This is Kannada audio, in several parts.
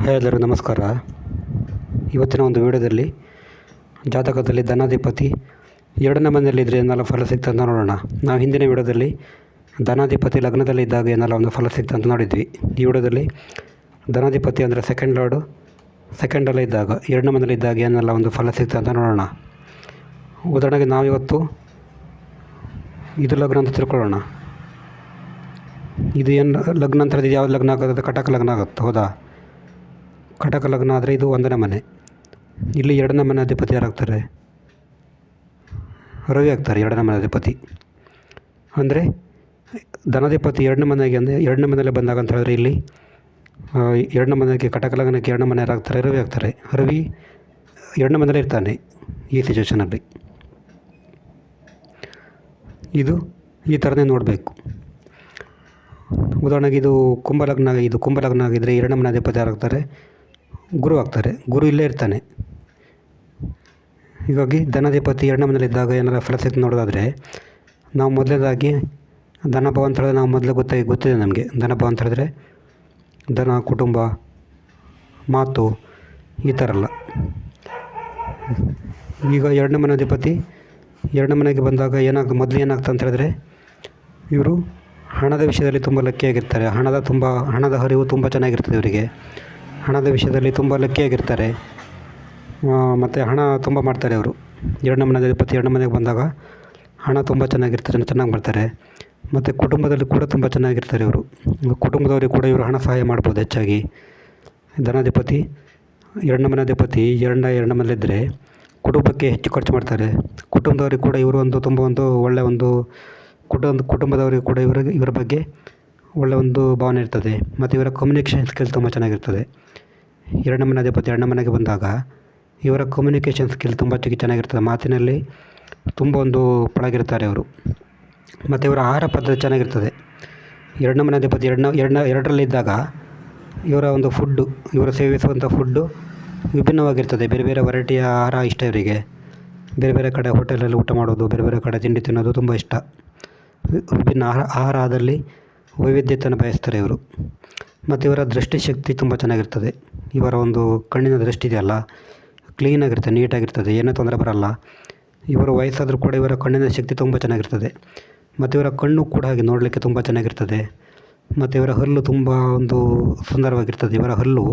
ಹಾಯ್ ಎಲ್ಲರಿಗೂ ನಮಸ್ಕಾರ. ಇವತ್ತಿನ ಒಂದು ವಿಡಿಯೋದಲ್ಲಿ ಜಾತಕದಲ್ಲಿ ಧನಾಧಿಪತಿ ಎರಡನೇ ಮನೆಯಲ್ಲಿದ್ದರೆ ಏನೆಲ್ಲ ಫಲ ಸಿಗ್ತಂತ ನೋಡೋಣ. ನಾವು ಹಿಂದಿನ ವಿಡಿಯೋದಲ್ಲಿ ಧನಾಧಿಪತಿ ಲಗ್ನದಲ್ಲಿ ಇದ್ದಾಗ ಏನೆಲ್ಲ ಒಂದು ಫಲ ಸಿಗ್ತಂತ ನೋಡಿದ್ವಿ. ಈ ವಿಡಿಯೋದಲ್ಲಿ ಧನಾಧಿಪತಿ ಅಂದರೆ ಸೆಕೆಂಡ್ ಲಾರ್ಡು ಸೆಕೆಂಡಲ್ಲೇ ಇದ್ದಾಗ, ಎರಡನೇ ಮನೇಲಿ ಇದ್ದಾಗ ಏನೆಲ್ಲ ಒಂದು ಫಲ ಸಿಗ್ತಂತ ನೋಡೋಣ. ಉದಾಹರಣೆಗೆ ನಾವಿವತ್ತು ಇದು ಲಗ್ನ ಅಂತ ತಿಳ್ಕೊಳ್ಳೋಣ. ಇದು ಏನು ಲಗ್ನ ಅಂತ ಯಾವ ಲಗ್ನ ಆಗುತ್ತೆ? ಕಟಕ ಲಗ್ನ ಆಗುತ್ತೆ, ಹೌದಾ? ಕಟಕ ಲಗ್ನ ಆದರೆ ಇದು ಒಂದನೇ ಮನೆ. ಇಲ್ಲಿ ಎರಡನೇ ಮನೆ ಅಧಿಪತಿ ಯಾರಾಗ್ತಾರೆ? ರವಿ ಆಗ್ತಾರೆ, ಎರಡನೇ ಮನೆ ಅಧಿಪತಿ. ಅಂದರೆ ಧನಾಧಿಪತಿ ಎರಡನೇ ಮನೆಗೆ ಅಂದರೆ ಎರಡನೇ ಮನೆಯಲ್ಲೇ ಬಂದಾಗ ಅಂತ ಹೇಳಿದ್ರೆ ಇಲ್ಲಿ ಎರಡನೇ ಮನೆಗೆ ಕಟಕ ಲಗ್ನಕ್ಕೆ ಎರಡನೇ ಮನೆ ಯಾರಾಗ್ತಾರೆ? ರವಿ ಆಗ್ತಾರೆ. ರವಿ ಎರಡನೇ ಮನೆಯಲ್ಲೇ ಇರ್ತಾನೆ ಈ ಸಿಚುವೇಷನಲ್ಲಿ ಇದು ಈ ಥರನೇ ನೋಡಬೇಕು. ಉದಾಹರಣೆಗೆ ಇದು ಕುಂಭಲಗ್ನ ಇದು ಕುಂಭಲಗ್ನ ಆಗಿದ್ದರೆ ಎರಡನೇ ಮನೆ ಅಧಿಪತಿ ಯಾರಾಗ್ತಾರೆ? ಗುರು ಆಗ್ತಾರೆ. ಗುರು ಇಲ್ಲೇ ಇರ್ತಾನೆ. ಹೀಗಾಗಿ ಧನಾಧಿಪತಿ ಎರಡನೇ ಮನೇಲಿದ್ದಾಗ ಏನಾರ ಫಲ ಸಿಕ್ತು ನೋಡೋದಾದರೆ, ನಾವು ಮೊದಲನೇದಾಗಿ ಧನಭವ ಅಂತ ಹೇಳಿದ್ರೆ ನಾವು ಮೊದಲೇ ಗೊತ್ತಾಗಿ ಗೊತ್ತಿದೆ ನಮಗೆ. ಧನಭವ ಅಂತ ಹೇಳಿದ್ರೆ ಧನ, ಕುಟುಂಬ, ಮಾತು ಈ ಥರ ಅಲ್ಲ ಈಗ ಎರಡನೇ ಮನೆ ಅಧಿಪತಿ ಎರಡನೇ ಮನೆಗೆ ಬಂದಾಗ ಏನಾಗ, ಮೊದಲು ಏನಾಗ್ತದೆ ಅಂತ ಹೇಳಿದ್ರೆ, ಇವರು ಹಣದ ವಿಷಯದಲ್ಲಿ ತುಂಬ ಲಕ್ಕಿಯಾಗಿರ್ತಾರೆ. ಹಣದ ತುಂಬ, ಹಣದ ಹರಿವು ತುಂಬ ಚೆನ್ನಾಗಿರ್ತದೆ ಇವರಿಗೆ. ಹಣದ ವಿಷಯದಲ್ಲಿ ತುಂಬ ಲಕ್ಕಿಯಾಗಿರ್ತಾರೆ. ಮತ್ತು ಹಣ ತುಂಬ ಮಾಡ್ತಾರೆ ಅವರು. ಎರಡನೇ ಮನೆ ಅಧಿಪತಿ ಎರಡನೇ ಮನೆಗೆ ಬಂದಾಗ ಹಣ ತುಂಬ ಚೆನ್ನಾಗಿರ್ತಾರೆ, ಚೆನ್ನಾಗಿ ಮಾಡ್ತಾರೆ. ಮತ್ತು ಕುಟುಂಬದಲ್ಲಿ ಕೂಡ ತುಂಬ ಚೆನ್ನಾಗಿರ್ತಾರೆ ಇವರು. ಕುಟುಂಬದವರಿಗೆ ಕೂಡ ಇವರು ಹಣ ಸಹಾಯ ಮಾಡ್ಬೋದು ಹೆಚ್ಚಾಗಿ. ಧನಾಧಿಪತಿ, ಎರಡನೇ ಮನೆ ಅಧಿಪತಿ ಎರಡನೇ ಎರಡನೇ ಮನೆಯಲ್ಲಿದ್ದರೆ ಕುಟುಂಬಕ್ಕೆ ಹೆಚ್ಚು ಖರ್ಚು ಮಾಡ್ತಾರೆ. ಕುಟುಂಬದವರಿಗೆ ಕೂಡ ಇವರು ಒಂದು ತುಂಬ ಒಂದು ಒಳ್ಳೆಯ ಒಂದು ಕುಟುಂಬ, ಕುಟುಂಬದವರಿಗೆ ಕೂಡ ಇವರಿಗೆ, ಇವರ ಬಗ್ಗೆ ಒಳ್ಳೆಯ ಒಂದು ಭಾವನೆ ಇರ್ತದೆ. ಮತ್ತು ಇವರ ಕಮ್ಯುನಿಕೇಷನ್ ಸ್ಕಿಲ್ ತುಂಬ ಚೆನ್ನಾಗಿರ್ತದೆ. ಎರಡನೇ ಮನೆ ಅಧಿಪತಿ ಎರಡನೇ ಮನೆಗೆ ಬಂದಾಗ ಇವರ ಕಮ್ಯುನಿಕೇಷನ್ ಸ್ಕಿಲ್ ತುಂಬ ಚೆನ್ನಾಗಿರ್ತದೆ. ಮಾತಿನಲ್ಲಿ ತುಂಬ ಒಂದು ಪಳಗಿರ್ತಾರೆ ಅವರು. ಮತ್ತು ಇವರ ಆಹಾರ ಪದ್ಧತಿ ಚೆನ್ನಾಗಿರ್ತದೆ. ಎರಡನೇ ಮನೆ ಅಧಿಪತಿ ಎರಡನೇ ಎರಡನೇ ಎರಡರಲ್ಲಿದ್ದಾಗ ಇವರ ಒಂದು ಫುಡ್ಡು ಇವರು ಸೇವಿಸುವಂಥ ಫುಡ್ಡು ವಿಭಿನ್ನವಾಗಿರ್ತದೆ. ಬೇರೆ ಬೇರೆ ವೆರೈಟಿಯ ಆಹಾರ ಇಷ್ಟ ಇವರಿಗೆ. ಬೇರೆ ಬೇರೆ ಕಡೆ ಹೋಟೆಲಲ್ಲಿ ಊಟ ಮಾಡೋದು, ಬೇರೆ ಬೇರೆ ಕಡೆ ತಿಂಡಿ ತಿನ್ನೋದು ತುಂಬ ಇಷ್ಟ. ವಿಭಿನ್ನ ಆಹಾರ ಆಹಾರದಲ್ಲಿ ವೈವಿಧ್ಯತೆಯನ್ನು ಬಯಸ್ತಾರೆ ಇವರು. ಮತ್ತು ಇವರ ದೃಷ್ಟಿಶಕ್ತಿ ತುಂಬ ಚೆನ್ನಾಗಿರ್ತದೆ. ಇವರ ಒಂದು ಕಣ್ಣಿನ ದೃಷ್ಟಿ ಇದೆಯಲ್ಲ ಕ್ಲೀನಾಗಿರ್ತದೆ ನೀಟಾಗಿರ್ತದೆ ಏನೂ ತೊಂದರೆ ಬರಲ್ಲ. ಇವರು ವಯಸ್ಸಾದರೂ ಕೂಡ ಇವರ ಕಣ್ಣಿನ ಶಕ್ತಿ ತುಂಬ ಚೆನ್ನಾಗಿರ್ತದೆ. ಮತ್ತು ಇವರ ಕಣ್ಣು ಕೂಡ ಹಾಗೆ ನೋಡಲಿಕ್ಕೆ ತುಂಬ ಚೆನ್ನಾಗಿರ್ತದೆ. ಮತ್ತು ಇವರ ಹಲ್ಲು ತುಂಬ ಒಂದು ಸುಂದರವಾಗಿರ್ತದೆ. ಇವರ ಹಲ್ಲು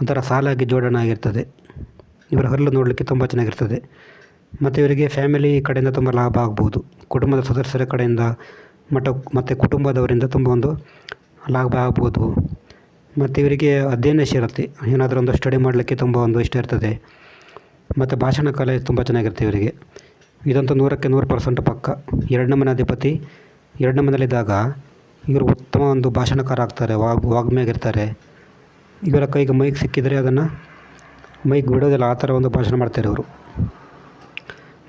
ಒಂಥರ ಸಾಲಾಗಿ ಜೋಡಣೆ ಆಗಿರ್ತದೆ. ಇವರ ಹಲ್ಲು ನೋಡಲಿಕ್ಕೆ ತುಂಬ ಚೆನ್ನಾಗಿರ್ತದೆ. ಮತ್ತು ಇವರಿಗೆ ಫ್ಯಾಮಿಲಿ ಕಡೆಯಿಂದ ತುಂಬ ಲಾಭ ಆಗ್ಬೋದು. ಕುಟುಂಬದ ಸದಸ್ಯರ ಕಡೆಯಿಂದ ಮಟ ಮತ್ತು ಕುಟುಂಬದವರಿಂದ ತುಂಬ ಒಂದು ಲಾಭ ಆಗ್ಬೋದು. ಮತ್ತು ಇವರಿಗೆ ಅಧ್ಯಯನಶೀಲತೆ ಏನಾದರೂ ಒಂದು ಸ್ಟಡಿ ಮಾಡಲಿಕ್ಕೆ ತುಂಬ ಒಂದು ಇಷ್ಟ ಇರ್ತದೆ. ಮತ್ತು ಭಾಷಣ ಕಲೆ ತುಂಬ ಚೆನ್ನಾಗಿರುತ್ತೆ ಇವರಿಗೆ. ಇದಂತೂ ನೂರಕ್ಕೆ ನೂರು ಪರ್ಸೆಂಟ್ ಪಕ್ಕ. ಎರಡನೇ ಮನೆ ಅಧಿಪತಿ ಎರಡನೇ ಮನೆಯಲ್ಲಿದ್ದಾಗ ಇವರು ಉತ್ತಮ ಒಂದು ಭಾಷಣಕಾರ ಆಗ್ತಾರೆ ವಾಗ್, ವಾಗ್ಮಿಯಾಗಿರ್ತಾರೆ. ಇವರ ಕೈಗೆ ಮೈಕ್ ಸಿಕ್ಕಿದರೆ ಅದನ್ನು ಮೈಕ್ ಬಿಡೋದಿಲ್ಲ, ಆ ಥರ ಒಂದು ಭಾಷಣ ಮಾಡ್ತಾರೆ ಇವರು.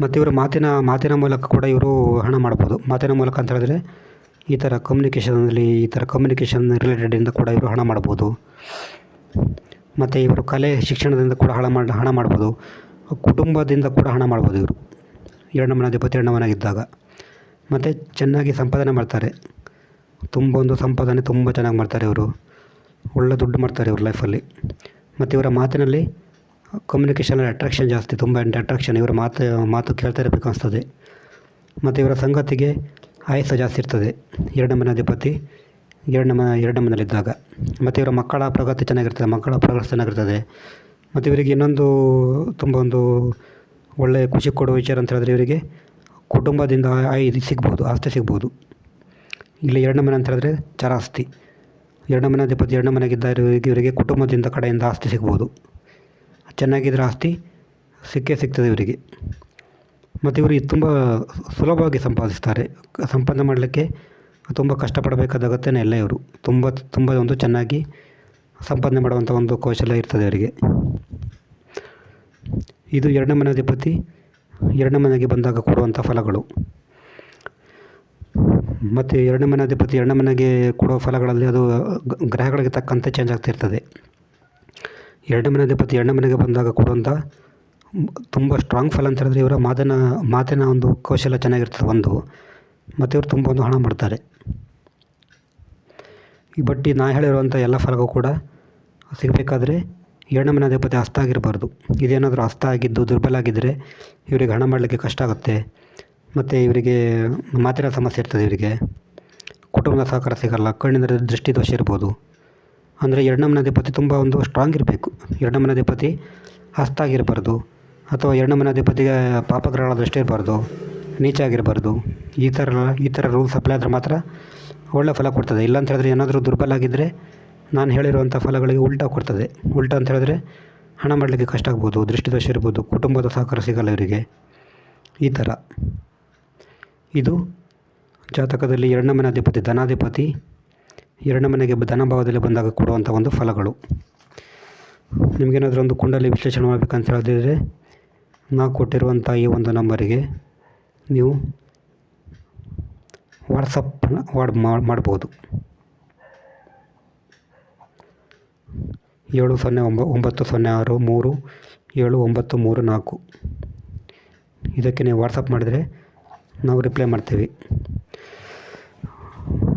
ಮತ್ತು ಇವರು ಮಾತಿನ ಮಾತಿನ ಮೂಲಕ ಕೂಡ ಇವರು ಹಣ ಮಾಡ್ಬೋದು. ಮಾತಿನ ಮೂಲಕ ಅಂತ ಹೇಳಿದ್ರೆ ಈ ಥರ ಕಮ್ಯುನಿಕೇಷನಲ್ಲಿ ಈ ಥರ ಕಮ್ಯುನಿಕೇಷನ್ ರಿಲೇಟೆಡಿಂದ ಕೂಡ ಇವರು ಹಣ ಮಾಡ್ಬೋದು. ಮತ್ತು ಇವರು ಕಲೆ, ಶಿಕ್ಷಣದಿಂದ ಕೂಡ ಹಣ ಮಾಡಿ, ಹಣ ಮಾಡ್ಬೋದು. ಕುಟುಂಬದಿಂದ ಕೂಡ ಹಣ ಮಾಡ್ಬೋದು ಇವರು. ಎರಡನೇ ಮನೆ ಅಧಿಪತಿ ಎರಡನೇ ಮನೆಗಿದ್ದಾಗ ಮತ್ತು ಚೆನ್ನಾಗಿ ಸಂಪಾದನೆ ಮಾಡ್ತಾರೆ. ತುಂಬ ಒಂದು ಸಂಪಾದನೆ ತುಂಬ ಚೆನ್ನಾಗಿ ಮಾಡ್ತಾರೆ ಇವರು. ಒಳ್ಳೆ ದುಡ್ಡು ಮಾಡ್ತಾರೆ ಇವ್ರ ಲೈಫಲ್ಲಿ ಮತ್ತು ಇವರ ಮಾತಿನಲ್ಲಿ ಕಮ್ಯುನಿಕೇಷನಲ್ಲಿ ಅಟ್ರಾಕ್ಷನ್ ಜಾಸ್ತಿ, ತುಂಬ ಅಟ್ರಾಕ್ಷನ್ ಇವರ ಮಾತು ಮಾತು ಕೇಳ್ತಾ ಇರಬೇಕು ಅನಿಸ್ತದೆ. ಮತ್ತು ಇವರ ಸಂಗತಿಗೆ ಆಯಸ್ಸು ಜಾಸ್ತಿ ಇರ್ತದೆ. ಎರಡನೇ ಮನೆ ಅಧಿಪತಿ ಎರಡನೇ ಮನೆ, ಎರಡನೇ ಮನೆಯಲ್ಲಿದ್ದಾಗ. ಮತ್ತು ಇವರ ಮಕ್ಕಳ ಪ್ರಗತಿ ಚೆನ್ನಾಗಿರ್ತದೆ, ಮಕ್ಕಳ ಪ್ರಗತಿ ಚೆನ್ನಾಗಿರ್ತದೆ. ಮತ್ತು ಇವರಿಗೆ ಇನ್ನೊಂದು, ತುಂಬ ಒಂದು ಒಳ್ಳೆಯ ಖುಷಿ ಕೊಡುವ ವಿಚಾರ ಅಂತ ಹೇಳಿದ್ರೆ ಇವರಿಗೆ ಕುಟುಂಬದಿಂದ ಆಯ್, ಇದು ಸಿಗ್ಬೋದು, ಆಸ್ತಿ ಸಿಗ್ಬೋದು. ಇಲ್ಲಿ ಎರಡನೇ ಮನೆ ಅಂತ ಹೇಳಿದ್ರೆ ಚರಾಸ್ತಿ. ಎರಡನೇ ಮನೆ ಅಧಿಪತಿ ಎರಡನೇ ಮನೆಗಿದ್ದ ಇವರಿಗೆ ಕುಟುಂಬದಿಂದ ಕಡೆಯಿಂದ ಆಸ್ತಿ ಸಿಗ್ಬೋದು. ಚೆನ್ನಾಗಿದ್ರೆ ಆಸ್ತಿ ಸಿಕ್ಕೇ ಸಿಗ್ತದೆ ಇವರಿಗೆ. ಮತ್ತು ಇವರು ತುಂಬ ಸುಲಭವಾಗಿ ಸಂಪಾದಿಸ್ತಾರೆ. ಸಂಪಾದನೆ ಮಾಡಲಿಕ್ಕೆ ತುಂಬ ಕಷ್ಟಪಡಬೇಕಾದ ಅಗತ್ಯನೇ ಇಲ್ಲ ಇವರು. ತುಂಬ ತುಂಬ ಒಂದು ಚೆನ್ನಾಗಿ ಸಂಪಾದನೆ ಮಾಡುವಂಥ ಒಂದು ಕೌಶಲ್ಯ ಇರ್ತದೆ ಅವರಿಗೆ. ಇದು ಎರಡನೇ ಮನೆ ಅಧಿಪತಿ ಎರಡನೇ ಮನೆಗೆ ಬಂದಾಗ ಕೊಡುವಂಥ ಫಲಗಳು. ಮತ್ತು ಎರಡನೇ ಮನೆ ಅಧಿಪತಿ ಎರಡನೇ ಮನೆಗೆ ಕೊಡುವ ಫಲಗಳಲ್ಲಿ ಅದು ಗ್ರಹಗಳಿಗೆ ತಕ್ಕಂತೆ ಚೇಂಜ್ ಆಗ್ತಿರ್ತದೆ. ಎರಡನೇ ಮನೆ ಅಧಿಪತಿ ಎರಡನೇ ಮನೆಗೆ ಬಂದಾಗ ಕೊಡುವಂಥ ತುಂಬ ಸ್ಟ್ರಾಂಗ್ ಫಲ ಅಂತ ಹೇಳಿದ್ರೆ ಇವರ ಮಾತಿನ ಮಾತಿನ ಒಂದು ಕೌಶಲ್ಯ ಚೆನ್ನಾಗಿರ್ತದೆ ಒಂದು. ಮತ್ತು ಇವರು ತುಂಬ ಒಂದು ಹಣ ಮಾಡ್ತಾರೆ. ಈ ಬಟ್ಟಿ ನಾ ಹೇಳಿರುವಂಥ ಎಲ್ಲ ಫಲಗೂ ಕೂಡ ಸಿಗಬೇಕಾದ್ರೆ ಎರಡನೇ ಮನೆ ಅಧಿಪತಿ ಹಸ್ತ ಆಗಿರಬಾರ್ದು. ಇದೇನಾದರೂ ಹಸ್ತ ಆಗಿದ್ದು ದುರ್ಬಲ ಆಗಿದ್ದರೆ ಇವರಿಗೆ ಹಣ ಮಾಡಲಿಕ್ಕೆ ಕಷ್ಟ ಆಗುತ್ತೆ. ಮತ್ತು ಇವರಿಗೆ ಮಾತಿನ ಸಮಸ್ಯೆ ಇರ್ತದೆ ಇವರಿಗೆ. ಕುಟುಂಬದ ಸಹಕಾರ ಸಿಗಲ್ಲ ಕಣ್ಣಿನ ದೃಷ್ಟಿ ದೋಷ ಇರ್ಬೋದು. ಅಂದರೆ ಎರಡನೇ ಅಧಿಪತಿ ತುಂಬ ಒಂದು ಸ್ಟ್ರಾಂಗ್ ಇರಬೇಕು. ಎರಡನೇ ಅಧಿಪತಿ ಹಸ್ತಾಗಿರಬಾರ್ದು. ಅಥವಾ ಎರಡನೇ ಅಧಿಪತಿಗೆ ಪಾಪಗ್ರಹಗಳ ದೃಷ್ಟಿ ಇರಬಾರ್ದು. ನೀಚಾಗಿರಬಾರ್ದು. ಈ ಥರ ಈ ಥರ ರೂಲ್ಸ್ ಅಪ್ಲೈ ಆದರೆ ಮಾತ್ರ ಒಳ್ಳೆ ಫಲ ಕೊಡ್ತದೆ. ಇಲ್ಲ ಅಂತ ಹೇಳಿದ್ರೆ ಏನಾದರೂ ದುರ್ಬಲ ಆಗಿದ್ದರೆ ನಾನು ಹೇಳಿರುವಂಥ ಫಲಗಳಿಗೆ ಉಲ್ಟಾ ಕೊಡ್ತದೆ. ಉಲ್ಟಾ ಅಂತ ಹೇಳಿದ್ರೆ ಹಣ ಮಾಡಲಿಕ್ಕೆ ಕಷ್ಟ ಆಗ್ಬೋದು, ದೃಷ್ಟಿದೋಷ ಇರ್ಬೋದು, ಕುಟುಂಬದ ಸಹಕಾರ ಸಿಗಲ್ಲ ಇವರಿಗೆ. ಈ ಥರ ಇದು ಜಾತಕದಲ್ಲಿ ಎರಡನೇ ಮನೆ ಅಧಿಪತಿ, ಧನಾಧಿಪತಿ ಎರಡನೇ ಮನೆಗೆ ಧನ ಭಾವದಲ್ಲಿ ಬಂದಾಗ ಕೊಡುವಂಥ ಒಂದು ಫಲಗಳು. ನಿಮಗೇನಾದರೂ ಒಂದು ಕುಂಡಲಿ ವಿಶ್ಲೇಷಣೆ ಮಾಡಬೇಕಂತ ಹೇಳಿದ್ರೆ ನಾವು ಕೊಟ್ಟಿರುವಂಥ ಈ ಒಂದು ನಂಬರಿಗೆ ನೀವು ವಾಟ್ಸಪ್ಪನ್ನು ವಾಡ್ ಮಾಡ್ಬೋದು. ಏಳು ಸೊನ್ನೆ ಒಂಬ, ಒಂಬತ್ತು ಸೊನ್ನೆ ಆರು ಮೂರು ಏಳು ಒಂಬತ್ತು ಮೂರು ನಾಲ್ಕು. ಇದಕ್ಕೆ ನೀವು ವಾಟ್ಸಪ್ ಮಾಡಿದರೆ ನಾವು ರಿಪ್ಲೈ ಮಾಡ್ತೀವಿ.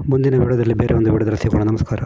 ಮುಂದಿನ ವಿಡಿಯೋದಲ್ಲಿ ಬೇರೆ ಒಂದು ವಿಡಿಯೋದಲ್ಲಿ ಸಿಗೋಣ. ನಮಸ್ಕಾರ.